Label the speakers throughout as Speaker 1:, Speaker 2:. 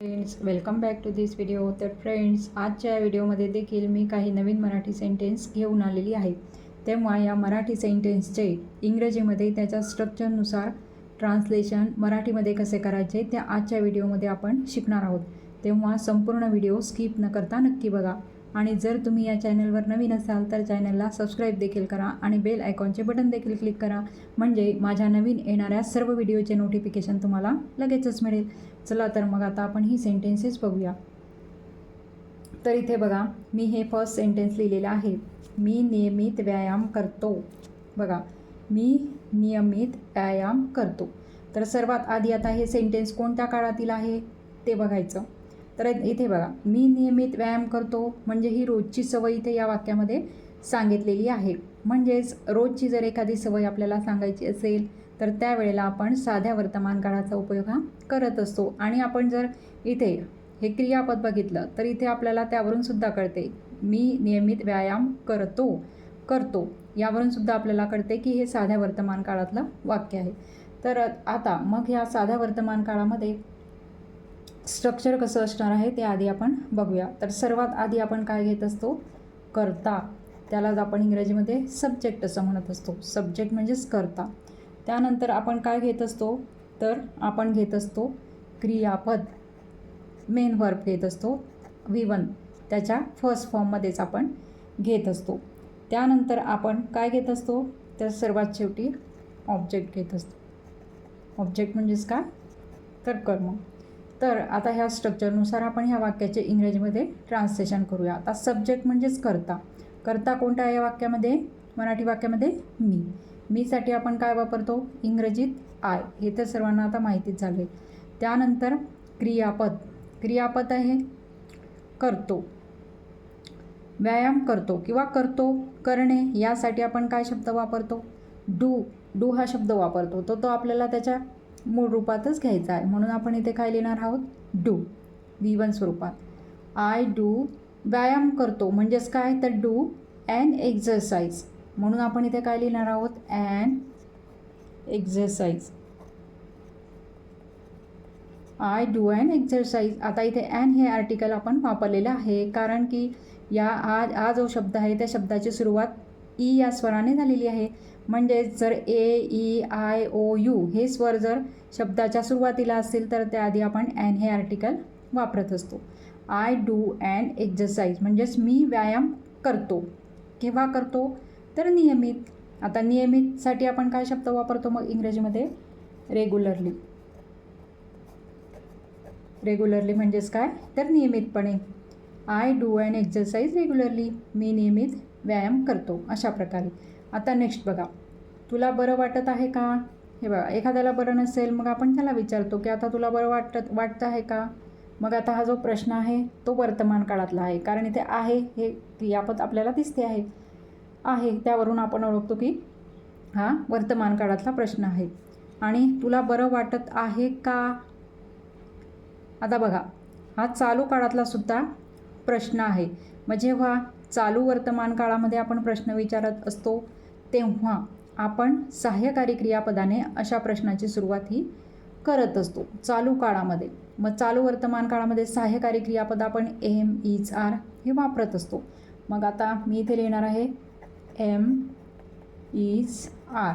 Speaker 1: Friends welcome back to this video तर friends आजच्या या व्हिडिओमध्ये देखील मी काही नवीन मराठी सेंटेन्स घेऊन आलेली आहे. तेव्हा या मराठी सेंटेन्सचे इंग्रजीमध्ये त्याच्या स्ट्रक्चरनुसार ट्रान्सलेशन मराठीमध्ये कसे करायचे ते आजच्या व्हिडिओमध्ये आपण शिकणार आहोत. तेव्हा संपूर्ण व्हिडिओ स्किप न करता नक्की बघा. आणि जर तुम्ही या चॅनलवर नवीन असाल तर चॅनलला सबस्क्राईब देखील करा आणि बेल आयकॉनचे बटन देखील क्लिक करा. म्हणजे माझ्या नवीन येणाऱ्या सर्व व्हिडिओचे नोटिफिकेशन तुम्हाला लगेचच मिळेल. चला तर मग आता आपण ही सेंटेन्सेस बघूया. तर इथे बघा मी हे फर्स्ट सेंटेन्स लिहिलेलं आहे. मी नियमित व्यायाम करतो. बघा मी नियमित व्यायाम करतो. तर सर्वात आधी आता हे सेंटेन्स कोणत्या काळातील आहे? ते बघायचं. तर इथे बघा मी नियमित व्यायाम करतो म्हणजे ही रोजची सवय इथे या वाक्यामध्ये सांगितलेली आहे. म्हणजेच रोजची जर एखादी सवय आपल्याला सांगायची असेल तर त्यावेळेला आपण साध्या वर्तमान काळाचा उपयोग हा करत असतो. आणि आपण जर इथे हे क्रियापद बघितलं तर इथे आपल्याला त्यावरून सुद्धा कळते मी नियमित व्यायाम करतो करतो. यावरून सुद्धा आपल्याला कळते की हे साध्या वर्तमान काळातलं वाक्य आहे. तर आता मग ह्या साध्या वर्तमान काळामध्ये स्ट्रक्चर कसं असणार आहे ते आधी आपण बघूया. तर सर्वात आधी आपण काय घेत असतो? करता. त्यालाच आपण इंग्रजीमध्ये सब्जेक्ट असं म्हणत असतो. सब्जेक्ट म्हणजेच करता. त्यानंतर आपण काय घेत असतो? तर आपण घेत असतो क्रियापद. मेन वर्क घेत असतो. विवन त्याच्या फर्स्ट फॉर्ममध्येच आपण घेत असतो. त्यानंतर आपण काय घेत असतो? तर सर्वात शेवटी ऑब्जेक्ट घेत असतो. ऑब्जेक्ट म्हणजेच काय? तर कर्म. तर आता ह्या स्ट्रक्चरनुसार आपण ह्या वाक्याचे इंग्रजीमध्ये ट्रान्सलेशन करूया. आता सब्जेक्ट म्हणजेच करता. करता कोणता आहे या वाक्यामध्ये? मराठी वाक्यामध्ये मी. मीसाठी आपण काय वापरतो? इंग्रजीत आय हे तर सर्वांना आता माहितीच झालं आहे त्यानंतर क्रियापद. क्रियापद आहे करतो. व्यायाम करतो किंवा करतो करणे यासाठी आपण काय शब्द वापरतो? डू. डू हा शब्द वापरतो. तो तो आपल्याला त्याच्या मूळ रूपातच घ्यायचा आहे. म्हणून आपण इथे काय लिहिणार आहोत? डू. व्ही वन स्वरूपात. आय डू व्यायाम करतो. म्हणजेच काय? तर डू अँड एक्झरसाइज म्हणून आपण इथे काय लिहिणार आहोत? And exercise I do and exercise आता इथे अँड हे आर्टिकल आपण वापरलेलं आहे. कारण की या हा हा जो शब्द आहे त्या शब्दाची सुरुवात ई या स्वराने झालेली आहे. म्हणजेच जर A E I O U हे स्वर जर शब्दाच्या सुरुवातीला असतील तर त्याआधी आपण ॲन हे आर्टिकल वापरत असतो. आय डू अँड एक्झरसाईज म्हणजेच मी व्यायाम करतो. केव्हा करतो? तर नियमित. आता नियमितसाठी आपण काय शब्द वापरतो मग इंग्रजीमध्ये? रेग्युलरली रेग्युलरली म्हणजेच काय? तर नियमितपणे. I do and exercise regularly मी नियमित व्यायाम करतो. अशा प्रकारे. आता नेक्स्ट बघा. तुला बरं वाटत आहे का? हे बघा एखाद्याला बरं नसेल मग आपण त्याला विचारतो की आता तुला बरं वाटत वाटतं आहे का? मग आता हा जो प्रश्न आहे तो वर्तमान काळातला आहे. कारण इथे आहे हे क्रियापद आपल्याला दिसते आहे. आहे त्यावरून आपण ओळखतो की हा वर्तमान काळातला प्रश्न आहे. आणि तुला बरं वाटत आहे का? आता बघा हा चालू काळातला सुद्धा प्रश्न आहे. मग जेव्हा चालू वर्तमान काळामध्ये आपण प्रश्न विचारत असतो तेव्हा आपण सहाय्यकारी क्रियापदाने अशा प्रश्नाची सुरुवात ही करत असतो. चालू काळामध्ये. मग चालू वर्तमान काळामध्ये सहाय्यकारी क्रियापद आपण एम इज आर हे वापरत असतो. मग आता मी इथे लिहिणार आहे. Am is are.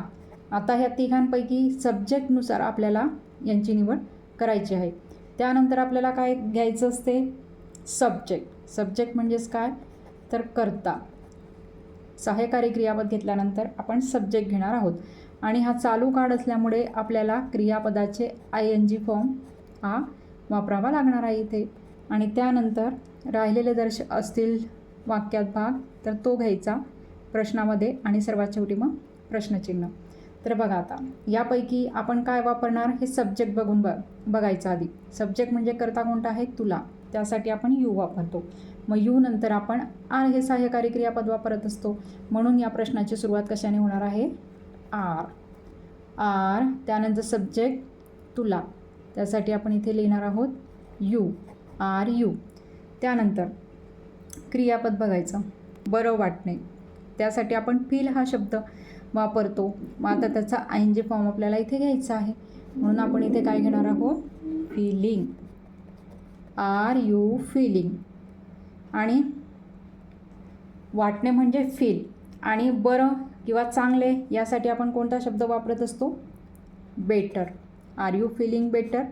Speaker 1: आता ह्या तिघांपैकी सब्जेक्टनुसार आपल्याला यांची निवड करायची आहे. त्यानंतर आपल्याला काय घ्यायचं असते? सब्जेक्ट. सब्जेक्ट म्हणजेच काय? तर करता. सहाय्यकारी क्रियापद घेतल्यानंतर आपण सब्जेक्ट घेणार आहोत. आणि हा चालू काळ असल्यामुळे आपल्याला क्रियापदाचे आय एन जी फॉर्म हा वापरावा लागणार आहे इथे. आणि त्यानंतर राहिलेले दर्श असतील वाक्यात भाग तर तो घ्यायचा प्रश्नामध्ये आणि सर्वात शेवटी मग प्रश्नचिन्ह. तर बघा आता यापैकी आपण काय वापरणार हे सब्जेक्ट बघून ब बघायचं आधी. सब्जेक्ट म्हणजे करता कोणता आहे? तुला. त्यासाठी आपण यू वापरतो. मग यू नंतर आपण आर हे सहाय्यकारी क्रियापद वापरत असतो. म्हणून या प्रश्नाची सुरुवात कशाने होणार आहे? आर. आर त्यानंतर सब्जेक्ट तुला. त्यासाठी आपण इथे लिहिणार आहोत यू. R you. त्यानंतर क्रियापद बघायचं. बरं वाटणे. त्यासाठी आपण फील हा शब्द वापरतो. मग आता त्याचा आय जे फॉर्म आपल्याला इथे घ्यायचा आहे. म्हणून आपण इथे काय घेणार आहोत? फिलिंग. Are you feeling. आणि वाटणे म्हणजे फील आणि बरं किंवा चांगले यासाठी आपण कोणता शब्द वापरत असतो? Better are you feeling better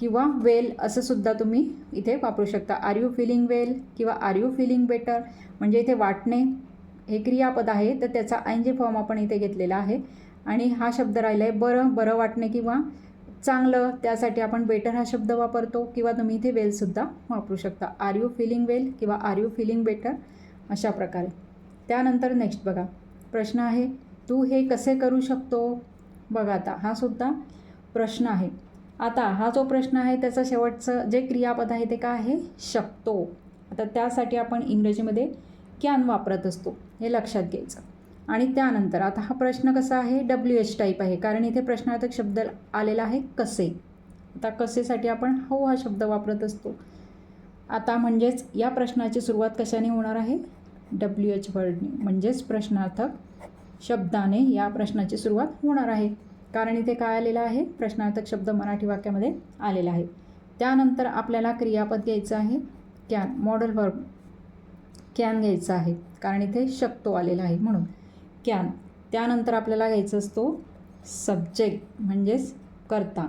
Speaker 1: किंवा वेल असं सुद्धा तुम्ही इथे वापरू शकता. आर यू फिलिंग वेल किंवा आर यू फिलिंग बेटर म्हणजे इथे वाटणे हे क्रियापद आहे तर त्याचा ऐन जे फॉर्म आपण इथे घेतलेला आहे. आणि हा शब्द राहिला आहे बरं बरं वाटणे किंवा चांगलं त्यासाठी आपण बेटर हा शब्द वापरतो किंवा तुम्ही इथे वेलसुद्धा वापरू शकता. आर यू फिलिंग वेल किंवा आर यू फिलिंग बेटर अशा प्रकारे. त्यानंतर नेक्स्ट बघा. प्रश्न आहे तू हे कसे करू शकतो? बघा आता हा सुद्धा प्रश्न आहे. आता हा जो प्रश्न आहे त्याचं शेवटचं जे क्रियापद आहे ते काय आहे? शकतो. आता त्यासाठी आपण इंग्रजीमध्ये कॅन वापरत असतो. हे लक्षात घ्यायचं. आणि त्यानंतर आता हा प्रश्न कसा आहे? डब्ल्यू एच टाईप आहे. कारण इथे प्रश्नार्थक शब्द आलेला आहे कसे. आता कसेसाठी आपण हो हा शब्द वापरत असतो. आता म्हणजेच या प्रश्नाची सुरुवात कशाने होणार आहे? डब्ल्यू एच वर्डने म्हणजेच प्रश्नार्थक शब्दाने या प्रश्नाची सुरुवात होणार आहे. कारण इथे काय आलेलं आहे? प्रश्नार्थक शब्द मराठी वाक्यामध्ये आलेला आहे. त्यानंतर आपल्याला क्रियापद घ्यायचं आहे. कॅन मॉडल वर्ब कॅन घ्यायचं आहे. कारण इथे शकतो आलेला आहे म्हणून. कॅन त्यानंतर आपल्याला घ्यायचं असतो सब्जेक्ट म्हणजेच करता.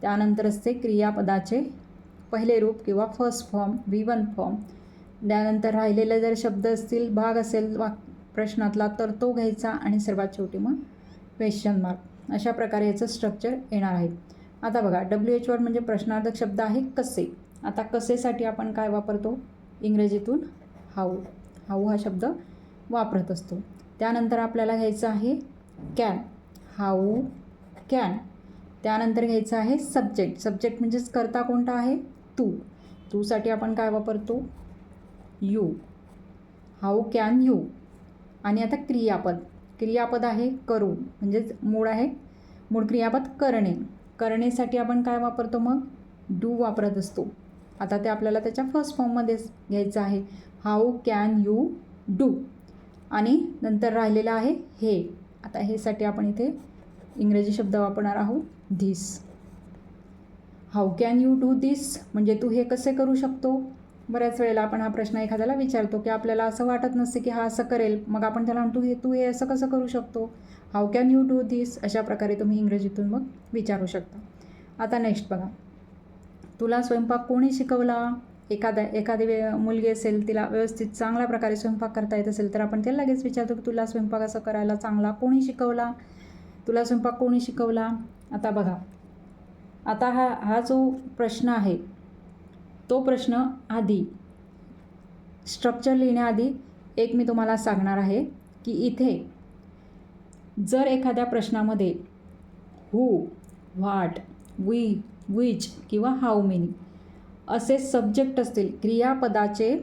Speaker 1: त्यानंतर असते क्रियापदाचे पहिले रूप किंवा first form V one form त्यानंतर राहिलेले जर शब्द असतील भाग असेल वाक प्रश्नातला तर तो घ्यायचा आणि सर्वात शेवटी मग क्वेश्चन मार्क अशा प्रकारे याचं स्ट्रक्चर येणार आहे. आता बघा डब्ल्यू एच वर म्हणजे प्रश्नार्थक शब्द आहे कसे? आता कसेसाठी आपण काय वापरतो? इंग्रजीतून हाऊ. हाऊ हा शब्द वापरत असतो. त्यानंतर आपल्याला घ्यायचं आहे कॅन हाऊ कॅन त्यानंतर घ्यायचं आहे सब्जेक्ट सब्जेक्ट म्हणजेच करता कोणता आहे? तू. तूसाठी आपण काय वापरतो? यू. How can you. आणि आता क्रियापद. क्रियापद आहे करू. म्हणजेच मूळ आहे मूळ क्रियापद करणे. करणेसाठी आपण काय वापरतो मग? डू वापरत असतो. आता ते आपल्याला त्याच्या फर्स्ट फॉर्ममध्येच घ्यायचं आहे. हाऊ कॅन यू डू आणि नंतर राहिलेलं आहे हे. आता हेसाठी आपण इथे इंग्रजी शब्द वापरणार आहोत this how can you do this म्हणजे तू हे कसे करू शकतो? बऱ्याच वेळेला आपण हा प्रश्न एखाद्याला विचारतो की आपल्याला असं वाटत नसते की हा असं करेल. मग आपण त्याला म्हणतो हे तू हे असं कसं करू शकतो? How can you do this अशा प्रकारे तुम्ही इंग्रजीतून मग विचारू शकता. आता नेक्स्ट बघा. तुला स्वयंपाक कोणी शिकवला? एखाद्या एखादी वे मुलगी असेल तिला व्यवस्थित चांगल्या प्रकारे स्वयंपाक करता येत असेल तर आपण त्याला लगेच विचारतो की तुला स्वयंपाक असं करायला चांगला कोणी शिकवला? तुला स्वयंपाक कोणी शिकवला? आता बघा. आता हा हा जो प्रश्न आहे तो प्रश्न आधी स्ट्रक्चर लिहिण्याआधी एक मी तुम्हाला सांगणार आहे की इथे जर एखाद्या प्रश्नामध्ये हू व्हाट वी विच किंवा हाऊ मेनी असे सब्जेक्ट असतील. क्रियापदाचे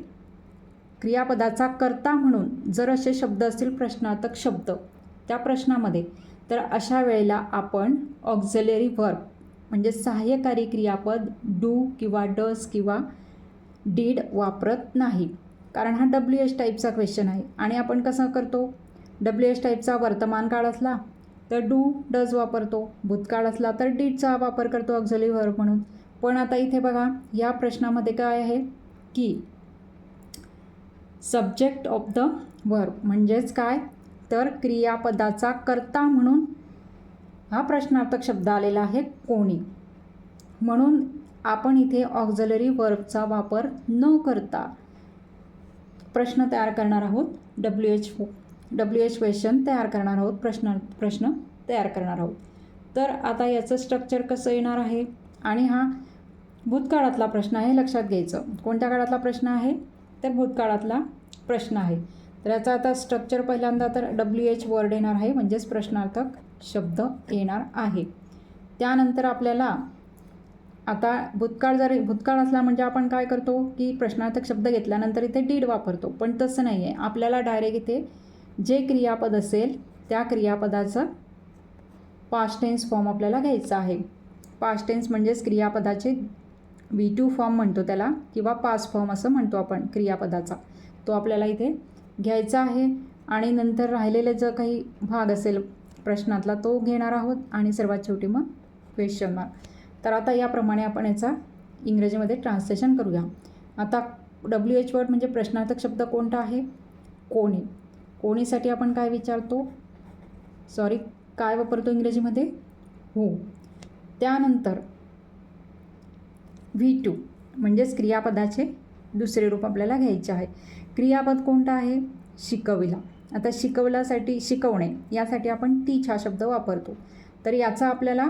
Speaker 1: क्रियापदाचा कर्ता म्हणून जर असे शब्द असतील प्रश्नार्थक शब्द त्या प्रश्नामध्ये तर अशा वेळेला आपण ऑक्झिलरी वर्ब म्हणजे सहाय्यकारी क्रियापद डू किंवा डस किंवा डीड वापरत नाही. कारण हा डब्ल्यू एच टाईपचा क्वेश्चन आहे. आणि आपण कसं करतो? डब्ल्यू एच टाईपचा वर्तमान काळ असला तर डू डज वापरतो. भूतकाळ असला तर डीडचा वापर करतो ऑक्झिलरी वर्ब म्हणून. पण आता इथे बघा या प्रश्नामध्ये काय आहे की सब्जेक्ट ऑफ द वर्ब म्हणजेच काय? तर क्रियापदाचा कर्ता म्हणून हा प्रश्नार्थक शब्द आलेला आहे कोणी. म्हणून आपण इथे ऑक्झलरी वर्बचा वापर न करता प्रश्न तयार करणार आहोत. W H W H question तयार करणार आहोत. प्रश्न प्रश्न तयार करणार आहोत. तर आता याचं स्ट्रक्चर कसं येणार आहे? आणि हा भूतकाळातला प्रश्न आहे लक्षात घ्यायचं. कोणत्या काळातला प्रश्न आहे? तर भूतकाळातला प्रश्न आहे. तर याचा आता स्ट्रक्चर पहिल्यांदा तर डब्ल्यू एच वर्ड येणार आहे म्हणजेच प्रश्नार्थक शब्द येणार आहे. त्यानंतर आपल्याला आता भूतकाळ जर भूतकाळ असला म्हणजे आपण काय करतो? की प्रश्नार्थक शब्द घेतल्यानंतर इथे डीड वापरतो. पण तसं नाही आहे आपल्याला डायरेक्ट इथे जे क्रियापद असेल त्या क्रियापदाचं पास्ट टेन्स फॉर्म आपल्याला घ्यायचा आहे. पास्ट टेन्स म्हणजेच क्रियापदाचे वी टू फॉर्म म्हणतो त्याला किंवा पास फॉर्म असं म्हणतो आपण क्रियापदाचा. तो आपल्याला इथे घ्यायचा आहे आणि नंतर राहिलेले जर काही भाग असेल प्रश्नातला तो घेणार आहोत आणि सर्वात शेवटी मग क्वेश्चन मार्क तर आता याप्रमाणे आपण याचा इंग्रजीमध्ये ट्रान्सलेशन करूया. आता डब्ल्यू एच वर्ड म्हणजे प्रश्नार्थक शब्द कोणता आहे? कोणी. कोणीसाठी आपण काय विचारतो? सॉरी काय वापरतो इंग्रजीमध्ये? हो त्यानंतर व्ही टू म्हणजेच क्रियापदाचे दुसरे रूप आपल्याला घ्यायचे आहे. क्रियापद कोणतं आहे? शिकविला. आता शिकवल्यासाठी शिकवणे यासाठी आपण टीच हा शब्द वापरतो. तर याचा आपल्याला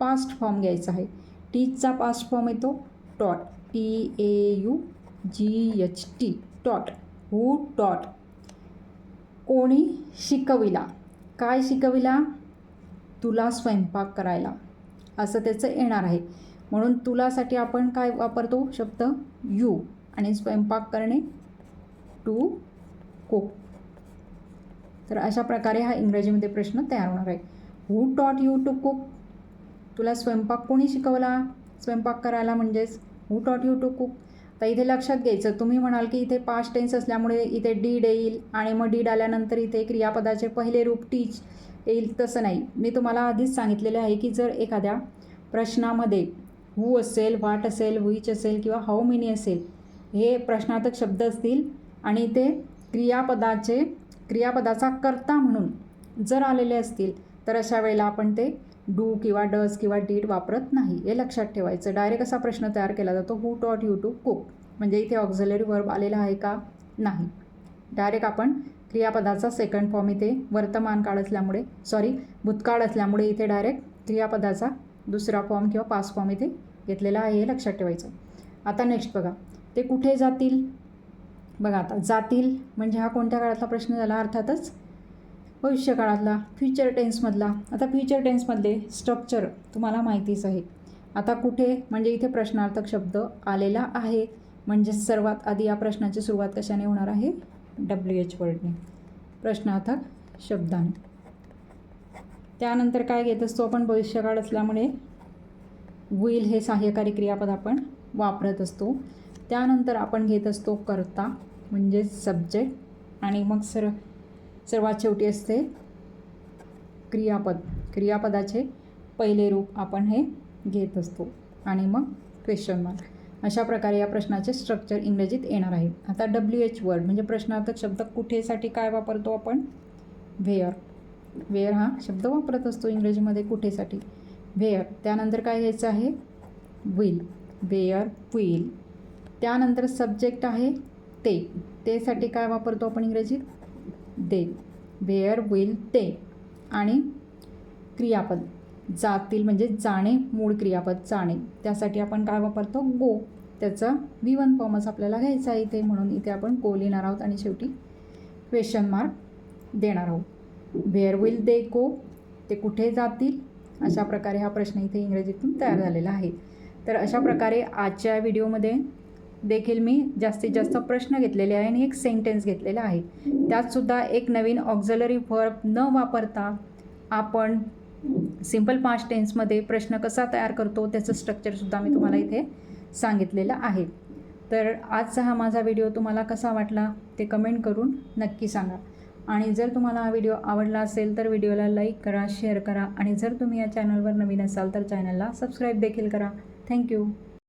Speaker 1: पास्ट फॉर्म घ्यायचा आहे. टीचचा पास्ट फॉर्म येतो taught T A U G H T taught who taught कोणी शिकविला. काय शिकविला? तुला स्वयंपाक करायला. असं त्याचं येणार आहे. म्हणून तुलासाठी आपण काय वापरतो? शब्द यू. आणि स्वयंपाक करणे टू कुक. तर अशा प्रकारे हा इंग्रजीमध्ये प्रश्न तयार होणार आहे. Who taught you to cook तुला स्वयंपाक कोणी शिकवला? स्वयंपाक करायला म्हणजेच who taught you to cook तर इथे लक्षात घ्यायचं. तुम्ही म्हणाल की इथे पास्ट टेन्स असल्यामुळे इथे डीड येईल आणि मग डीड आल्यानंतर इथे क्रियापदाचे पहिले रूप टीच येईल तसं नाही. मी तुम्हाला आधीच सांगितलेलं आहे की जर एखाद्या प्रश्नामध्ये हू असेल व्हाट असेल विच असेल किंवा हाऊ मेनी असेल हे प्रश्नार्थक शब्द असतील. आणि ते क्रियापदाचे क्रियापदाचा कर्ता म्हणून जर आलेले असतील तर अशा वेळेला आपण ते डू किंवा डस किंवा डीड वापरत नाही हे लक्षात ठेवायचं. डायरेक्ट असा प्रश्न तयार केला जातो who taught you to cook म्हणजे इथे ऑक्झलरी वर्ब आलेला आहे का? नाही. डायरेक्ट आपण क्रियापदाचा सेकंड फॉर्म इथे वर्तमान काळ असल्यामुळे सॉरी भूतकाळ असल्यामुळे इथे डायरेक्ट क्रियापदाचा दुसरा फॉर्म किंवा पास फॉर्म इथे घेतलेला आहे हे लक्षात ठेवायचं. आता नेक्स्ट बघा. ते कुठे जातील? बघा आता जातील म्हणजे हा कोणत्या काळातला प्रश्न झाला? अर्थातच भविष्यकाळातला फ्युचर टेन्समधला आता फ्युचर टेन्समधले स्ट्रक्चर तुम्हाला माहितीच आहे. आता कुठे म्हणजे इथे प्रश्नार्थक शब्द आलेला आहे. म्हणजे सर्वात आधी या प्रश्नाची सुरुवात कशाने होणार आहे? डब्ल्यू एच वर्डने प्रश्नार्थक शब्दाने. त्यानंतर काय घेत असतो आपण? भविष्यकाळ असल्यामुळे विल हे सहाय्यकारी क्रियापद आपण वापरत असतो. त्यानंतर आपण घेत असतो कर्ता म्हणजे सब्जेक्ट आणि मग सर सर्वात शेवटी असते क्रियापद. क्रियापदाचे पहिले रूप आपण हे घेत असतो. आणि मग क्वेश्चन मार्क अशा प्रकारे या प्रश्नाचे स्ट्रक्चर इंग्रजीत येणार आहे. आता डब्ल्यू एच वर्ड म्हणजे प्रश्नार्थक शब्द कुठेसाठी काय वापरतो आपण? व्हेअर वेअर हा शब्द वापरत असतो इंग्रजीमध्ये कुठेसाठी? व्हेअर त्यानंतर काय घ्यायचं आहे? विल वेअर विल त्यानंतर सब्जेक्ट आहे ते. तेसाठी काय वापरतो आपण इंग्रजीत? दे. वेअर विल ते. आणि क्रियापद. जातील म्हणजे जाणे मूळ क्रियापद जाणे. त्यासाठी आपण काय वापरतो? गो त्याचा वी वन फॉर्मच आपल्याला घ्यायचा आहे इथे म्हणून इथे आपण गो लिहिणार आहोत आणि शेवटी क्वेश्चन मार्क देणार आहोत. वेअर विल दे गो ते कुठे जातील? अशा प्रकारे हा प्रश्न इथे इंग्रजीतून तयार झालेला आहे. तर अशा प्रकारे आजच्या व्हिडिओमध्ये देखील मी जास्तीत जास्त प्रश्न घेतलेले आहे आणि एक सेंटेन्स घेतलेला आहे. त्यातसुद्धा एक नवीन ऑक्झलरी वर्ब न वापरता आपण सिंपल पास्ट टेन्समध्ये प्रश्न कसा तयार करतो त्याचं स्ट्रक्चरसुद्धा मी तुम्हाला इथे सांगितलेलं आहे. तर आजचा हा माझा व्हिडिओ तुम्हाला कसा वाटला ते कमेंट करून नक्की सांगा. आणि जर तुम्हाला हा व्हिडिओ आवडला असेल तर व्हिडिओला लाईक करा शेअर करा आणि जर तुम्ही या चॅनलवर नवीन असाल तर चॅनलला सबस्क्राईब देखील करा. थँक्यू.